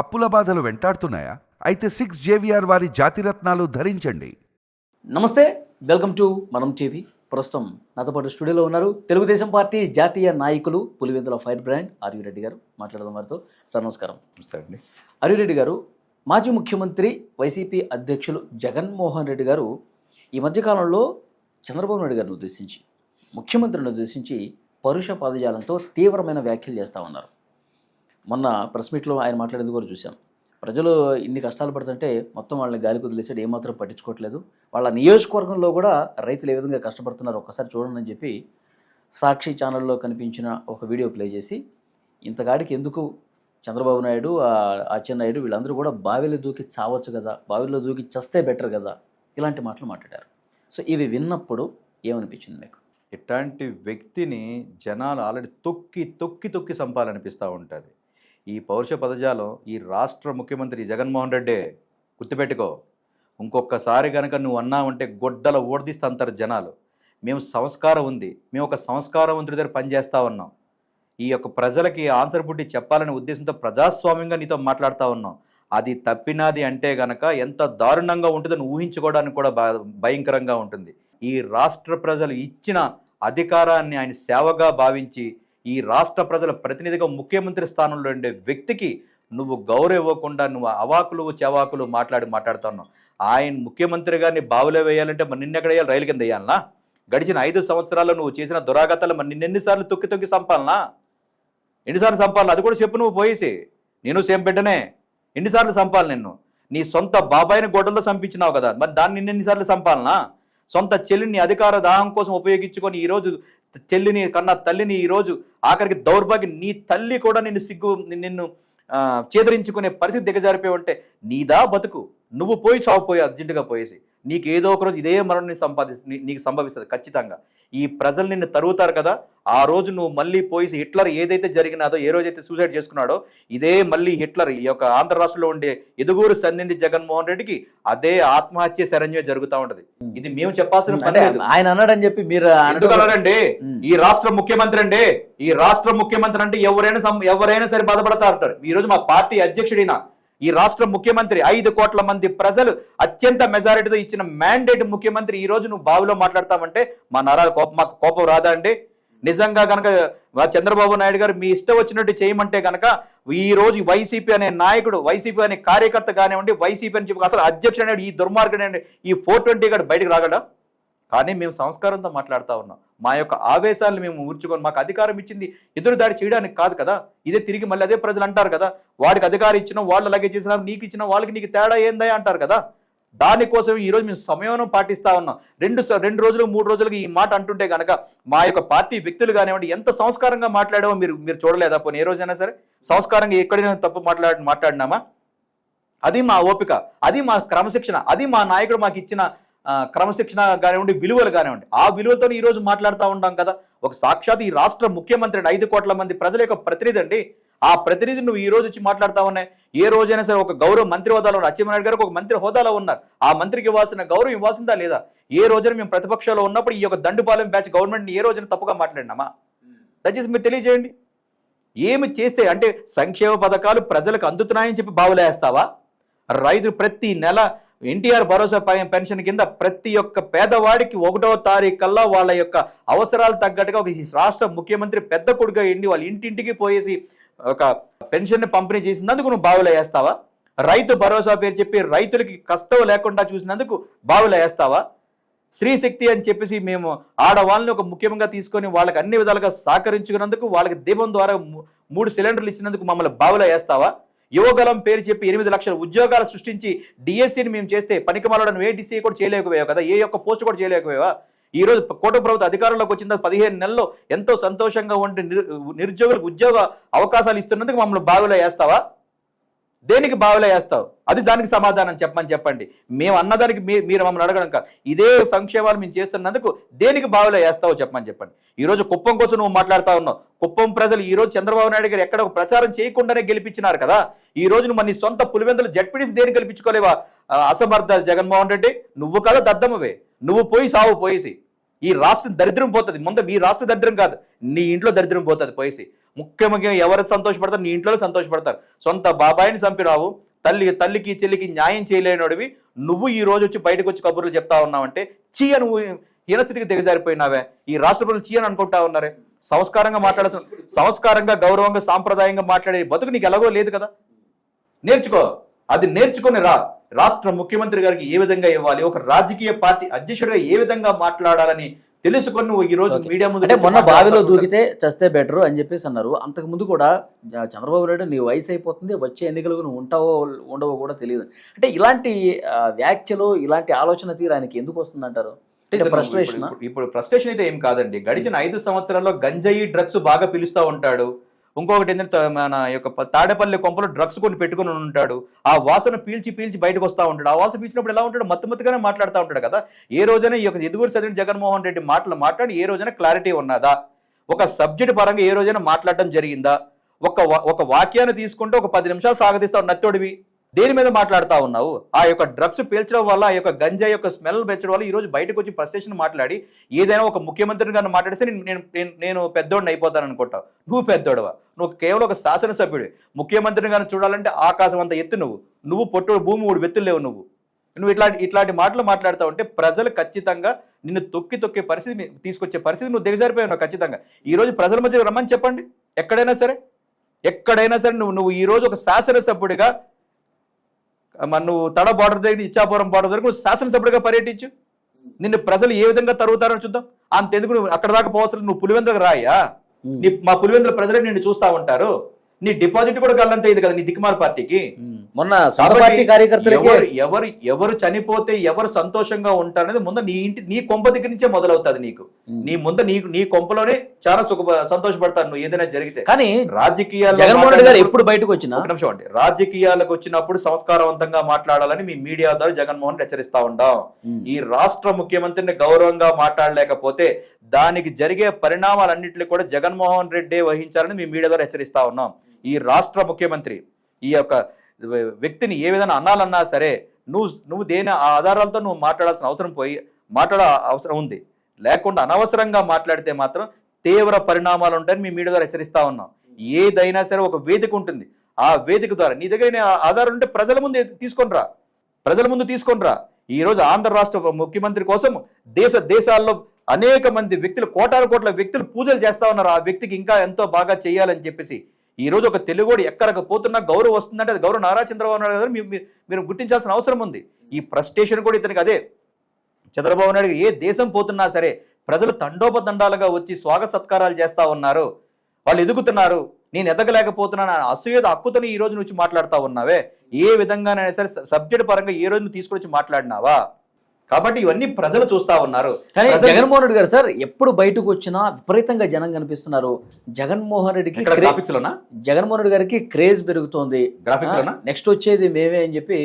అప్పుల బాధలు వెంటాడుతున్నాయా? అయితే సిక్స్ జేవిఆర్ వారి జాతిరత్నాలు ధరించండి. నమస్తే వెల్కమ్ టు మనం టీవీ. ప్రస్తుతం నాతో పాటు స్టూడియోలో ఉన్నారు తెలుగుదేశం పార్టీ జాతీయ నాయకులు పులివెందుల ఫైర్ బ్రాండ్ ఆర్యు గారు. మాట్లాడదాం వారితో. సార్ నమస్కారం. నమస్తే అండి. ఆర్యు గారు మాజీ ముఖ్యమంత్రి వైసీపీ అధ్యక్షులు జగన్మోహన్ రెడ్డి గారు ఈ మధ్యకాలంలో చంద్రబాబు నాయుడు గారిని ఉద్దేశించి ముఖ్యమంత్రిని ఉద్దేశించి పరుష పదజాలంతో తీవ్రమైన వ్యాఖ్యలు చేస్తూ ఉన్నారు. మొన్న ప్రెస్ మీట్లో ఆయన మాట్లాడేది కూడా చూసాం ప్రజలు ఇన్ని కష్టాలు పడుతుంటే మొత్తం వాళ్ళని గాలి కుదిలేసాడు ఏమాత్రం పట్టించుకోవట్లేదు. వాళ్ళ నియోజకవర్గంలో కూడా రైతులు ఏ విధంగా కష్టపడుతున్నారు ఒక్కసారి చూడండి అని చెప్పి సాక్షి ఛానల్లో కనిపించిన ఒక వీడియో ప్లే చేసి ఇంతగాడికి ఎందుకు చంద్రబాబు నాయుడు ఆ అచ్చెన్నాయుడు వీళ్ళందరూ కూడా బావిలో దూకి చావచ్చు కదా బావిలో దూకి చస్తే బెటర్ కదా ఇలాంటి మాటలు మాట్లాడారు. సో ఇవి విన్నప్పుడు ఏమనిపించింది మీకు? ఇట్లాంటి వ్యక్తిని జనాలు ఆల్రెడీ తొక్కి తొక్కి తొక్కి చంపాలనిపిస్తూ ఉంటుంది. ఈ పౌరుష పదజాలం ఈ రాష్ట్ర ముఖ్యమంత్రి జగన్మోహన్ రెడ్డి గుర్తుపెట్టుకో. ఇంకొకసారి కనుక నువ్వు అన్నావంటే గొడ్డల ఓడిదిస్తా అంటారు జనాలు. మేము సంస్కారం ఉంది. మేము ఒక సంస్కారవంతుడి దగ్గర పనిచేస్తా ఉన్నాం. ఈ యొక్క ప్రజలకి ఆన్సర్ బుడ్డి చెప్పాలనే ఉద్దేశంతో ప్రజాస్వామ్యంగా నీతో మాట్లాడుతూ ఉన్నాం. అది తప్పినాది అంటే గనక ఎంత దారుణంగా ఉంటుందని ఊహించుకోవడానికి కూడా భయంకరంగా ఉంటుంది. ఈ రాష్ట్ర ప్రజలు ఇచ్చిన అధికారాన్ని ఆయన సేవగా భావించి ఈ రాష్ట్ర ప్రజల ప్రతినిధిగా ముఖ్యమంత్రి స్థానంలో ఉండే వ్యక్తికి నువ్వు గౌరవ ఇవ్వకుండా నువ్వు అవాకులు చెవాకులు మాట్లాడి మాట్లాడుతున్నావు. ఆయన ముఖ్యమంత్రి గారిని బావులో వేయాలంటే మరి నిన్నెక్కడ వేయాలి? రైలు కింద వేయాలనా? గడిచిన ఐదు సంవత్సరాల్లో నువ్వు చేసిన దురాగతాలు మరి నిన్నెన్నిసార్లు తొక్కి తొక్కి సంపాలనా ఎన్నిసార్లు సంపాలి అది కూడా చెప్పు నువ్వు పోయేసి. నేను సేమ్ బిడ్డనే. ఎన్నిసార్లు సంపాలి నిన్ను? నీ సొంత బాబాయిని గొడ్డలతో చంపించినావు కదా. మరి దాన్ని నిన్నెన్నిసార్లు సంపాలనా సొంత చెల్లిని అధికార దాహం కోసం ఉపయోగించుకొని ఈరోజు చెల్లిని కన్న తల్లిని ఈరోజు ఆఖరికి దౌర్భాగ్యం. నీ తల్లి కూడా నిన్ను సిగ్గు నిన్ను చేదరించుకునే పరిస్థితి దిగజారిపోయి ఉంటే నీదా బతుకు? నువ్వు పోయి చావు పోయి అర్జెంటుగా పోయేసి. నీకు ఏదో ఒక రోజు ఇదే మరణం నీకు సంపాదిస్తు నీకు సంభవిస్తుంది ఖచ్చితంగా. ఈ ప్రజలు నిన్ను తరుగుతారు కదా ఆ రోజు నువ్వు మళ్ళీ పోయి హిట్లర్ ఏదైతే జరిగినాదో ఏ రోజైతే సూసైడ్ చేసుకున్నాడో ఇదే మళ్ళీ హిట్లర్. ఈ యొక్క ఆంధ్ర రాష్ట్రంలో ఉండే ఎదుగూరు సందిండి జగన్మోహన్ రెడ్డికి అదే ఆత్మహత్య శరణ్యమే జరుగుతూ ఉంటది. ఇది మేము చెప్పాల్సిన పని ఆయన అన్నాడని చెప్పి మీరు అన్నారండి. ఈ రాష్ట్ర ముఖ్యమంత్రి అండి ఈ రాష్ట్ర ముఖ్యమంత్రి అంటే ఎవరైనా ఎవరైనా సరే బాధపడతారు ఈ రోజు మా పార్టీ అధ్యక్షుడిన ఈ రాష్ట్ర ముఖ్యమంత్రి ఐదు కోట్ల మంది ప్రజలు అత్యంత మెజారిటీతో ఇచ్చిన మ్యాండేట్ ముఖ్యమంత్రి ఈ రోజు నువ్వు బావిలో మాట్లాడతామంటే మా నరాలు కోపం మాకు కోపం రాదా అండి? నిజంగా కనుక చంద్రబాబు నాయుడు గారు మీ ఇష్టం వచ్చినట్టు చేయమంటే కనుక ఈ రోజు వైసీపీ అనే నాయకుడు వైసీపీ అనే కార్యకర్త కానివ్వండి వైసీపీ అని చెప్పి అసలు అధ్యక్షుడు ఈ దుర్మార్గుడు ఈ ఫోర్ ట్వంటీ గారు బయటకు రాగలడా? కానీ మేము సంస్కారంతో మాట్లాడుతూ ఉన్నాం. మా యొక్క ఆవేశాలను మేము ఊర్చుకొని మాకు అధికారం ఇచ్చింది ఎదురు దాడి చేయడానికి కాదు కదా? ఇదే తిరిగి మళ్ళీ అదే ప్రజలు అంటారు కదా? వాడికి అధికారం ఇచ్చిన వాళ్ళు అలాగే చేసిన నీకు ఇచ్చిన వాళ్ళకి నీకు తేడా ఏందా అంటారు కదా? దానికోసం ఈరోజు మేము సమయం పాటిస్తా ఉన్నాం. రెండు స- రెండు రోజులు మూడు రోజులకు ఈ మాట అంటుంటే కనుక మా యొక్క పార్టీ వ్యక్తులు కానివ్వండి ఎంత సంస్కారంగా మాట్లాడామో మీరు మీరు చూడలేదా? పోనీ ఏ రోజైనా సరే సంస్కారంగా ఎక్కడైనా తప్పు మాట్లాడి మాట్లాడినామా? అది మా ఓపిక అది మా క్రమశిక్షణ అది మా నాయకుడు మాకు ఇచ్చిన క్రమశిక్షణ కానివ్వండి విలువలు కానివ్వండి ఆ విలువలతో ఈరోజు మాట్లాడుతూ ఉంటాం కదా. ఒక సాక్షాత్ ఈ రాష్ట్ర ముఖ్యమంత్రి ఐదు కోట్ల మంది ప్రజల యొక్క ప్రతినిధి అండి. ఆ ప్రతినిధి నువ్వు ఈ రోజు వచ్చి మాట్లాడుతా ఉన్నాయి ఏ రోజైనా సరే ఒక గౌరవ మంత్రి హోదాలో ఉన్నారు. అచ్చెన్నాయుడు గారు ఒక మంత్రి హోదాలో ఉన్నారు. ఆ మంత్రికి ఇవ్వాల్సిన గౌరవం ఇవ్వాల్సిందా లేదా? ఏ రోజున మేము ప్రతిపక్షంలో ఉన్నప్పుడు ఈ యొక్క దండుపాలెం బ్యాచ్ గవర్నమెంట్ని ఏ రోజున తప్పుగా మాట్లాడినామా? దయచేసి మీరు తెలియజేయండి. ఏమి చేస్తే అంటే సంక్షేమ పథకాలు ప్రజలకు అందుతున్నాయని చెప్పి బావులేస్తావా? రైతు ప్రతి నెల ఎన్టీఆర్ భరోసా పెన్షన్ కింద ప్రతి ఒక్క పేదవాడికి ఒకటో తారీఖు కల్లా వాళ్ళ యొక్క అవసరాలు తగ్గట్టుగా ఒక ఈ రాష్ట్ర ముఖ్యమంత్రి పెద్ద కొడుగా ఎండి వాళ్ళ ఇంటింటికి పోయేసి ఒక పెన్షన్ పంపిణీ చేసినందుకు నువ్వు బావులు వేస్తావా? రైతు భరోసా పేరు చెప్పి రైతులకి కష్టం లేకుండా చూసినందుకు బావులు వేస్తావా? స్త్రీ శక్తి అని చెప్పేసి మేము ఆడవాళ్ళని ఒక ముఖ్యంగా తీసుకొని వాళ్ళకి అన్ని విధాలుగా సహకరించుకున్నందుకు వాళ్ళకి దీపం ద్వారా మూ- మూడు సిలిండర్లు ఇచ్చినందుకు మమ్మల్ని బావులో వేస్తావా? యువగలం పేరు చెప్పి ఎనిమిది లక్షల ఉద్యోగాలు సృష్టించి డిఎస్సిని మేము చేస్తే పనికిమాలను ఏ డిసి కూడా చేయలేకపోయావు కదా? ఏ యొక్క పోస్ట్ కూడా చేయలేకపోయావా? ఈ రోజు కోట ప్రభుత్వ అధికారంలోకి వచ్చిన తర్వాత పదిహేను నెలల్లో ఎంతో సంతోషంగా ఉండి నిరు- నిరుద్యోగులకు ఉద్యోగ అవకాశాలు ఇస్తున్నందుకు మమ్మల్ని బావిలో వేస్తావా? దేనికి బావిలో వేస్తావు? అది దానికి సమాధానం చెప్పమని చెప్పండి. మేము అన్నదానికి మీ మీరు మమ్మల్ని అడగడం కాదు. ఇదే సంక్షేమాలు మేము చేస్తున్నందుకు దేనికి బావిలో వేస్తావో చెప్పమని చెప్పండి. ఈ రోజు కుప్పం కోసం నువ్వు మాట్లాడుతా ఉన్నావు. కుప్పం ప్రజలు ఈ రోజు చంద్రబాబు నాయుడు గారు ఎక్కడ ప్రచారం చేయకుండానే గెలిపించినారు కదా. ఈ రోజు నువ్వు మన నీ సొంత పులివెందులు జడ్పీడీని దేని గెలిపించుకోలేవా? అసమర్థాలు అసమర్థ జగన్మోహన్ రెడ్డి నువ్వు కదా దద్దమ్మవే. నువ్వు పోయి సావు పోయేసి. ఈ రాష్ట్రం దరిద్రం పోతుంది. ముందు మీ రాష్ట్ర దరిద్రం కాదు. నీ ఇంట్లో దరిద్రం పోతుంది పోయేసి. ముఖ్యంగా ఎవరు సంతోషపడతారు? నీ ఇంట్లో సంతోషపడతారు. సొంత బాబాయిని చంపినావు తల్లి తల్లికి చెల్లికి న్యాయం చేయలేనోడివి నువ్వు ఈ రోజు వచ్చి బయటకు వచ్చి కబుర్లు చెప్తా ఉన్నావంటే చీ అని నువ్వు హీనస్థితికి దిగజారిపోయినావే. ఈ రాష్ట్ర ప్రజలు చీ అని అనుకుంటా ఉన్నారే? సంస్కారంగా మాట్లాడాల్సిన సంస్కారంగా గౌరవంగా సాంప్రదాయంగా మాట్లాడే బతుకు నీకు ఎలాగో లేదు కదా? నేర్చుకో. అది నేర్చుకొని రా. రాష్ట్ర ముఖ్యమంత్రి గారికి ఏ విధంగా ఇవ్వాలి? ఒక రాజకీయ పార్టీ అధ్యక్షుడిగా ఏ విధంగా మాట్లాడాలని తెలుసుకొని నువ్వు ఈ రోజు. మీడియా ముందు అంటే మొన్న బావిలో దూకితే చస్తే బెటర్ అని చెప్పేసి అన్నారు. అంతకు ముందు కూడా చంద్రబాబు నాయుడు నీ వయసు అయిపోతుంది వచ్చే ఎన్నికలకు నువ్వు ఉంటావో ఉండవో కూడా తెలియదు. అంటే ఇలాంటి వ్యాఖ్యలు ఇలాంటి ఆలోచన తీరు ఆయనకి ఎందుకు వస్తుందంటారు? ఇప్పుడు ఫ్రస్ట్రేషన్ అయితే ఏం కాదండి. గడిచిన ఐదు సంవత్సరాల్లో గంజాయి డ్రగ్స్ బాగా పిలుస్తూ ఉంటాడు. ఇంకొకటి ఏంటంటే మన యొక్క తాడేపల్లి కొంపలో డ్రగ్స్ కొన్ని పెట్టుకుని ఉంటాడు. ఆ వాసన పీల్చి పీల్చి బయటకు వస్తూ ఉంటాడు. ఆ వాసన పీల్చినప్పుడు ఎలా ఉంటాడు? మత్తు మత్తుగానే మాట్లాడుతూ ఉంటాడు కదా. ఏ రోజైనా ఈ యొక్క ఎదుగురు చదివిన జగన్మోహన్ రెడ్డి మాటలు మాట్లాడి ఏ రోజైనా క్లారిటీ ఉన్నదా? ఒక సబ్జెక్ట్ పరంగా ఏ రోజైనా మాట్లాడడం జరిగిందా? ఒక వా- ఒక వాక్యాన్ని తీసుకుంటే ఒక పది నిమిషాలు సాగదీస్తాడు నత్తోడివి. దేని మీద మాట్లాడుతూ ఉన్నావు? ఆ యొక్క డ్రగ్స్ పీల్చడం వల్ల ఆ యొక్క గంజా యొక్క స్మెల్ పెంచడం వల్ల ఈరోజు బయటకు వచ్చి ఫ్రస్ట్రేషన్ మాట్లాడి ఏదైనా ఒక ముఖ్యమంత్రిని గారిని మాట్లాడిస్తే నేను నేను- నేను పెద్దోడిని అయిపోతాను అనుకుంటావు నువ్వు పెద్దోడవా? నువ్వు కేవలం ఒక శాసనసభ్యుడు ముఖ్యమంత్రిని గారిని చూడాలంటే ఆకాశం అంత ఎత్తు నువ్వు. నువ్వు పొట్టు భూమి మూడు వెత్తులు లేవు నువ్వు. నువ్వు ఇట్లాంటి ఇట్లాంటి మాటలు మాట్లాడుతూ ఉంటే ప్రజలు ఖచ్చితంగా నిన్ను తొక్కి తొక్కే పరిస్థితి తీసుకొచ్చే పరిస్థితి నువ్వు దిగజారిపోయావు ఖచ్చితంగా. ఈరోజు ప్రజల మధ్య రమ్మని చెప్పండి. ఎక్కడైనా సరే. ఎక్కడైనా సరే నువ్వు నువ్వు ఈ రోజు ఒక శాసనసభ్యుడిగా మరి నువ్వు తడ బార్డర్ దగ్గర ఇచ్చాపురం బార్డర్ దగ్గర నువ్వు శాసనసభ్యుడిగా పర్యటించు. నిన్ను ప్రజలు ఏ విధంగా తరుగుతారో చూద్దాం. అంతెందుకు నువ్వు అక్కడ దాకా పోవసరం నువ్వు పులివెందులకు రాయా మా పులివెందుల ప్రజలే నిన్ను చూస్తా ఉంటారు. నీ డిపాజిట్ కూడా గల్లంతే ఇది కదా నీ దిక్కుమాల పార్టీకి. మొన్న పార్టీ ఎవరు ఎవరు ఎవరు చనిపోతే ఎవరు సంతోషంగా ఉంటారనేది ముందు నీ ఇంటి నీ కొంప దగ్గర నుంచే మొదలవుతుంది నీకు. నీ ముందు నీ నీ కొంపలోనే చాలా సుఖ సంతోషపడతారు నువ్వు ఏదైనా జరిగితే కానీ రాజకీయాల్లో జగన్మోహన్ రెడ్డి గారు ఎప్పుడు బయటకు వచ్చినా నిమిషం అండి రాజకీయాలకు వచ్చినప్పుడు సంస్కారవంతంగా మాట్లాడాలని మీ మీడియా ద్వారా జగన్మోహన్ హెచ్చరిస్తా ఉంటాం. ఈ రాష్ట్ర ముఖ్యమంత్రిని గౌరవంగా మాట్లాడలేకపోతే దానికి జరిగే పరిణామాలన్నింటినీ కూడా జగన్మోహన్ రెడ్డి వహించాలని మీ మీడియా ద్వారా హెచ్చరిస్తా ఉన్నాం. ఈ రాష్ట్ర ముఖ్యమంత్రి ఈ యొక్క వ్యక్తిని ఏ విధంగా అనాలన్నా సరే నువ్వు నువ్వు దేని ఆ ఆధారాలతో నువ్వు మాట్లాడాల్సిన అవసరం పోయి మాట్లాడ అవసరం ఉంది. లేకుండా అనవసరంగా మాట్లాడితే మాత్రం తీవ్ర పరిణామాలు ఉంటాయని మీ మీడియా ద్వారా హెచ్చరిస్తా ఉన్నాం. ఏదైనా సరే ఒక వేదిక ఉంటుంది. ఆ వేదిక ద్వారా నీ దగ్గర ఆధారం ఉంటే ప్రజల ముందు తీసుకొని రా. ప్రజల ముందు తీసుకొని రా. ఈ రోజు ఆంధ్ర రాష్ట్ర ముఖ్యమంత్రి కోసం దేశ దేశాల్లో అనేక మంది వ్యక్తులు కోటాను కోట్ల వ్యక్తులు పూజలు చేస్తా ఉన్నారు. ఆ వ్యక్తికి ఇంకా ఎంతో బాగా చేయాలని చెప్పేసి ఈ రోజు ఒక తెలుగుడు ఎక్కడికి పోతున్నా గౌరవం వస్తుందంటే అది గౌరవ నారా చంద్రబాబు నాయుడు గారు మీరు గుర్తించాల్సిన అవసరం ఉంది. ఈ ప్రస్టేషన్ కూడా ఇతనికి అదే. చంద్రబాబు నాయుడు ఏ దేశం పోతున్నా సరే ప్రజలు తండోపతండాలుగా వచ్చి స్వాగత సత్కారాలు చేస్తా ఉన్నారు. వాళ్ళు ఎదుగుతున్నారు. నేను ఎదగలేకపోతున్నాను అనే అసూయత ఈ రోజు నుంచి మాట్లాడుతా ఉన్నావే. ఏ విధంగానైనా సరే సబ్జెక్ట్ పరంగా ఏ రోజు తీసుకొచ్చి మాట్లాడినావా? కాబట్టి ఇవన్నీ ప్రజలు చూస్తా ఉన్నారు. కానీ జగన్మోహన్ రెడ్డి గారు సార్ ఎప్పుడు బయటకు వచ్చినా విపరీతంగా జనం కనిపిస్తున్నారు. జగన్మోహన్ రెడ్డికి గ్రాఫిక్స్ లోనా? జగన్మోహన్ రెడ్డి గారికి క్రేజ్ పెరుగుతోంది. గ్రాఫిక్స్ లోనా? నెక్స్ట్ వచ్చేది మేమే అని చెప్పి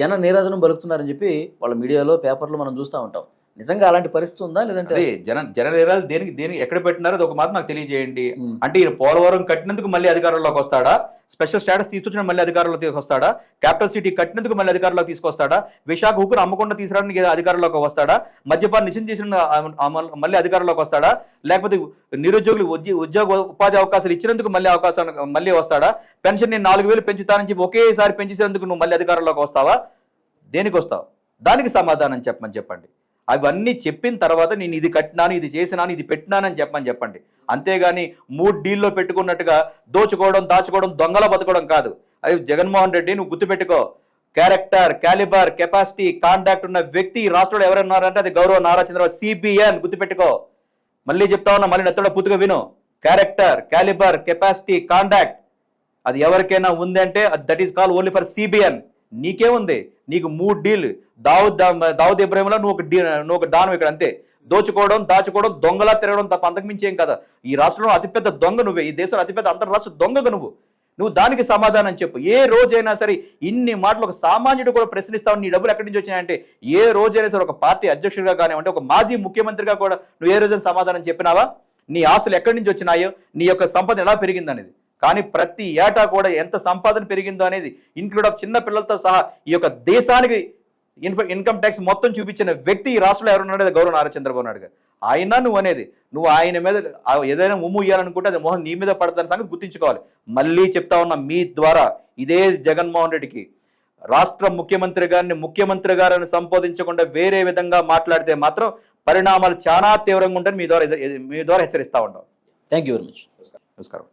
జన నీరాజనం పలుకుతున్నారని చెప్పి వాళ్ళ మీడియాలో పేపర్లో మనం చూస్తూ ఉంటాం. నిజంగా అలాంటి పరిస్థితి ఉందా? లేదంటే అదే జన జన నేరాలు దేనికి దేనికి ఎక్కడ పెట్టినారో అది ఒక మాట నాకు తెలియజేయండి. అంటే ఈయన పోలవరం కట్టినందుకు మళ్ళీ అధికారంలోకి వస్తాడా? స్పెషల్ స్టేటస్ తీసుకొచ్చిన మళ్ళీ అధికారంలోకి తీసుకొస్తాడా? క్యాపిటల్ సిటీ కట్టినందుకు మళ్ళీ అధికారంలోకి తీసుకొస్తాడా? విశాఖ ఉక్కును అమ్మకుండా తీసుకురావడానికి ఏదో అధికారంలోకి వస్తాడా? మద్యపాన నిషేధం చేసిన మళ్ళీ అధికారంలోకి వస్తాడా? లేకపోతే నిరుద్యోగులు ఉద్య- ఉద్యోగ ఉపాధి అవకాశాలు ఇచ్చినందుకు మళ్ళీ అవకాశాలు మళ్ళీ వస్తాడా? పెన్షన్ నేను నాలుగు వేలు పెంచుతానని చెప్పి ఒకేసారి పెంచేసేందుకు నువ్వు మళ్ళీ అధికారంలోకి వస్తావా? దేనికి వస్తావు? దానికి సమాధానం చెప్పమని చెప్పండి. అవన్నీ చెప్పిన తర్వాత నేను ఇది కట్టినాను ఇది చేసినాను ఇది పెట్టినానని చెప్పమని చెప్పండి. అంతేగాని మూడు డీల్లో పెట్టుకున్నట్టుగా దోచుకోవడం దాచుకోవడం దొంగల బతకడం కాదు. అది జగన్మోహన్ రెడ్డి నువ్వు గుర్తుపెట్టుకో. క్యారెక్టర్ క్యాలిబర్ కెపాసిటీ కాంటాక్ట్ ఉన్న వ్యక్తి రాష్ట్రంలో ఎవరన్నారంటే అది గౌరవ నారా చంద్రబాబు సిబిఎన్ గుర్తుపెట్టుకో. మళ్ళీ చెప్తా ఉన్నా మళ్ళీ నెత్తడ పూర్తిగా విను. క్యారెక్టర్ క్యాలిబర్ కెపాసిటీ కాంటాక్ట్ అది ఎవరికైనా ఉందంటే that is call only for CBN నీకేముంది? నీకు మూడు డీల్. దావుద్ దావుద్ ఇబ్రాహింలో నువ్వు ఒక డీ నువ్వు ఒక దానం ఇక్కడ అంతే. దోచుకోవడం దాచుకోవడం దొంగలా తిరగడం తప్ప అంతకుమించి ఏం కదా. ఈ రాష్ట్రంలో అతిపెద్ద దొంగ నువ్వే. ఈ దేశంలో అతిపెద్ద అంతర్రాష్ట్ర దొంగగా నువ్వు. నువ్వు దానికి సమాధానం చెప్పు. ఏ రోజైనా సరే ఇన్ని మాటలు ఒక సామాన్యుడు కూడా ప్రశ్నిస్తావు నీ డబ్బులు ఎక్కడి నుంచి వచ్చినాయంటే ఏ రోజైనా సరే ఒక పార్టీ అధ్యక్షుడిగా కానివ్వండి ఒక మాజీ ముఖ్యమంత్రిగా కూడా నువ్వు ఏ రోజైనా సమాధానం చెప్పినావా? నీ ఆస్తులు ఎక్కడి నుంచి వచ్చినాయో నీ యొక్క సంపద ఎలా పెరిగిందనేది. కానీ ప్రతి ఏటా కూడా ఎంత సంపాదన పెరిగిందో అనేది ఇన్క్లూడ్ ఆఫ్ చిన్న పిల్లలతో సహా ఈ యొక్క దేశానికి ఇన్కమ్ ట్యాక్స్ మొత్తం చూపించిన వ్యక్తి ఈ రాష్ట్రంలో ఎవరున్నాడో గౌరవ నారా చంద్రబాబు నాయుడు గారు. ఆయన నువ్వు అనేది నువ్వు ఆయన మీద ఏదైనా ఉమ్ము ఇయ్యాలనుకుంటే అది మోహన్ నీ మీద పడతాని సంగతి గుర్తించుకోవాలి. మళ్ళీ చెప్తా ఉన్నా మీ ద్వారా ఇదే జగన్మోహన్ రెడ్డికి రాష్ట్ర ముఖ్యమంత్రి గారిని ముఖ్యమంత్రి గారిని సంబోధించకుండా వేరే విధంగా మాట్లాడితే మాత్రం పరిణామాలు చాలా తీవ్రంగా ఉంటాయని మీ ద్వారా మీ ద్వారా హెచ్చరిస్తా ఉంటాం థ్యాంక్ యూ వెరీ మచ్ నమస్కారం.